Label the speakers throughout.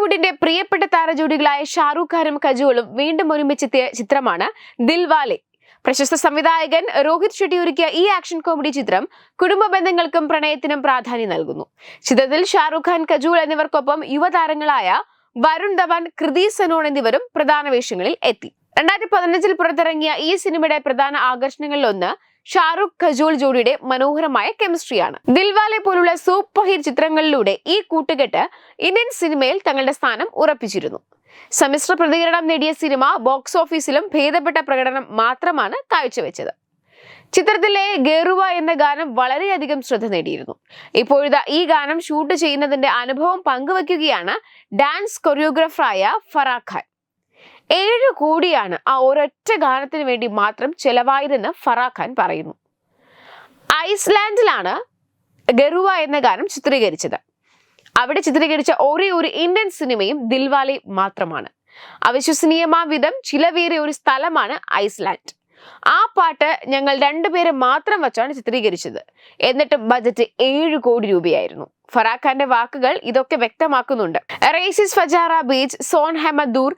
Speaker 1: ബോളിവുഡിന്റെ പ്രിയപ്പെട്ട താരജോഡികളായ ഷാറൂഖ് ഖാനും കജോളും വീണ്ടും ഒരുമിച്ചെത്തിയ ചിത്രമാണ് ദിൽവാലെ പ്രശസ്ത സംവിധായകൻ രോഹിത് ഷെട്ടി ഒരുക്കിയ ഈ ആക്ഷൻ കോമഡി ചിത്രം കുടുംബ ബന്ധങ്ങൾക്കും പ്രണയത്തിനും പ്രാധാന്യം നൽകുന്നു. ചിത്രത്തിൽ ഷാറൂഖ് ഖാൻ കജൂൾ എന്നിവർക്കൊപ്പം യുവതാരങ്ങളായ വരുൺ ധവാൻ കൃതി സനോൺ എന്നിവരും പ്രധാന വേഷങ്ങളിൽ എത്തി. രണ്ടായിരത്തി പതിനഞ്ചിൽ പുറത്തിറങ്ങിയ ഈ സിനിമയുടെ പ്രധാന ആകർഷണങ്ങളിൽ ഒന്ന് ഷാറുഖ് ഖജോൾ ജോഡിയുടെ മനോഹരമായ കെമിസ്ട്രിയാണ്. ദിൽവാലെ പോലുള്ള സൂപ്പർ ഹിറ്റ് ചിത്രങ്ങളിലൂടെ ഈ കൂട്ടുകെട്ട് ഇന്ത്യൻ സിനിമയിൽ തങ്ങളുടെ സ്ഥാനം ഉറപ്പിച്ചിരുന്നു. സമ്മിശ്ര പ്രതികരണം നേടിയ സിനിമ ബോക്സ് ഓഫീസിലും ഭേദപ്പെട്ട പ്രകടനം മാത്രമാണ് കാഴ്ചവെച്ചത്. ചിത്രത്തിലെ ഗേറുവ എന്ന ഗാനം വളരെയധികം ശ്രദ്ധ നേടിയിരുന്നു. ഇപ്പോഴത്തെ ഈ ഗാനം ഷൂട്ട് ചെയ്യുന്നതിന്റെ അനുഭവം പങ്കുവയ്ക്കുകയാണ് ഡാൻസ് കൊറിയോഗ്രാഫറായ ഫറാഖ് ഖാൻ ഏഴ് കോടിയാണ് ആ ഒരൊറ്റ ഗാനത്തിന് വേണ്ടി മാത്രം ചെലവായതെന്ന് ഫറാഖാൻ ഖാൻ പറയുന്നു. ഐസ്ലാൻഡിലാണ് ഗറുവ എന്ന ഗാനം ചിത്രീകരിച്ചത്. അവിടെ ചിത്രീകരിച്ച ഒരേ ഒരു ഇന്ത്യൻ സിനിമയും ദിൽവാലി മാത്രമാണ്. അവിശ്വസനീയമാ വിധം ചിലവേറിയ ഒരു സ്ഥലമാണ് ഐസ്ലാൻഡ്. ആ പാട്ട് ഞങ്ങൾ രണ്ടുപേരെ മാത്രം വച്ചാണ് ചിത്രീകരിച്ചത്. എന്നിട്ട് ബജറ്റ് ഏഴ് കോടി രൂപയായിരുന്നു. ഫറാഖാന്റെ വാക്കുകൾ ഇതൊക്കെ വ്യക്തമാക്കുന്നുണ്ട്. റേസിസ് ഫജാറ ബീച്ച് സോൺ ഹെമദൂർ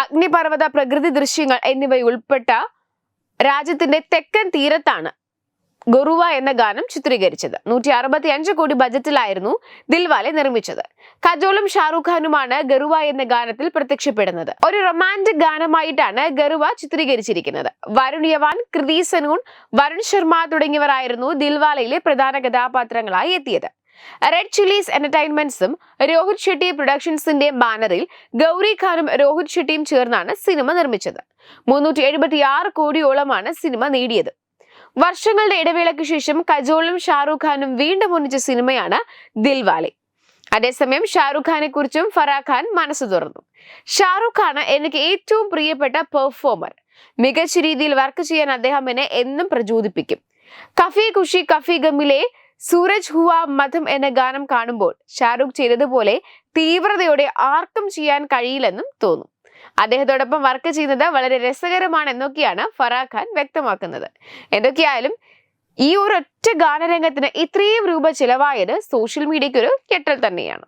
Speaker 1: അഗ്നിപർവത പ്രകൃതി ദൃശ്യങ്ങൾ എന്നിവയുൾപ്പെട്ട രാജ്യത്തിന്റെ തെക്കൻ തീരത്താണ് ഗൊറുവ എന്ന ഗാനം ചിത്രീകരിച്ചത്. നൂറ്റി അറുപത്തി അഞ്ച് കോടി ബജറ്റിലായിരുന്നു ദിൽവാലെ നിർമ്മിച്ചത്. കജോളും ഷാറൂഖ് ഖാനുമാണ് ഗറുവ എന്ന ഗാനത്തിൽ പ്രത്യക്ഷപ്പെടുന്നത്. ഒരു റൊമാന്റിക് ഗാനമായിട്ടാണ് ഗറുവ ചിത്രീകരിച്ചിരിക്കുന്നത്. വരുൺ യവാൻ കൃതി സനൂൺ വരുൺ ശർമ്മ തുടങ്ങിയവരായിരുന്നു ദിൽവാലയിലെ പ്രധാന കഥാപാത്രങ്ങളായി എത്തിയത്. റെഡ് ചില്ലീസ് എന്റർടൈൻമെന്റ്സും രോഹിത് ഷെട്ടി പ്രൊഡക്ഷൻസിന്റെ ബാനറിൽ ഗൗരി ഖാനും രോഹിത് ഷെട്ടിയും ചേർന്നാണ് സിനിമ നിർമ്മിച്ചത്. മുന്നൂറ്റി എഴുപത്തി ആറ് കോടിയോളമാണ് സിനിമ നേടിയത്. വർഷങ്ങളുടെ ഇടവേളയ്ക്ക് ശേഷം കജോളും ഷാറുഖ് ഖാനും വീണ്ടും ഒന്നിച്ച സിനിമയാണ് ദിൽവാലെ. അതേസമയം ഷാറുഖ് ഖാനെ കുറിച്ചും ഫറാഖ് ഖാൻ മനസ്സ് തുറന്നു. ഷാറുഖ് ഖാണ് എനിക്ക് ഏറ്റവും പ്രിയപ്പെട്ട പെർഫോമർ മികച്ച രീതിയിൽ വർക്ക് ചെയ്യാൻ അദ്ദേഹം എന്നെ എന്നും പ്രചോദിപ്പിക്കും. കഫി ഖുഷി കഫി ഗമിലെ സൂരജ് ഹുവ മധം എന്ന ഗാനം കാണുമ്പോൾ ഷാറൂഖ് ചെയ്തതുപോലെ തീവ്രതയോടെ ആർക്കും ചെയ്യാൻ കഴിയില്ലെന്നും തോന്നും. അദ്ദേഹത്തോടൊപ്പം വർക്ക് ചെയ്യുന്നത് വളരെ രസകരമാണെന്നൊക്കെയാണ് ഫറാഖ് ഖാൻ വ്യക്തമാക്കുന്നത്. എന്തൊക്കെയായാലും ഈ ഒരൊറ്റ ഗാനരംഗത്തിന് ഇത്രയും രൂപ ചിലവായത് സോഷ്യൽ മീഡിയയ്ക്ക് ഒരു കെട്ടൽ തന്നെയാണ്.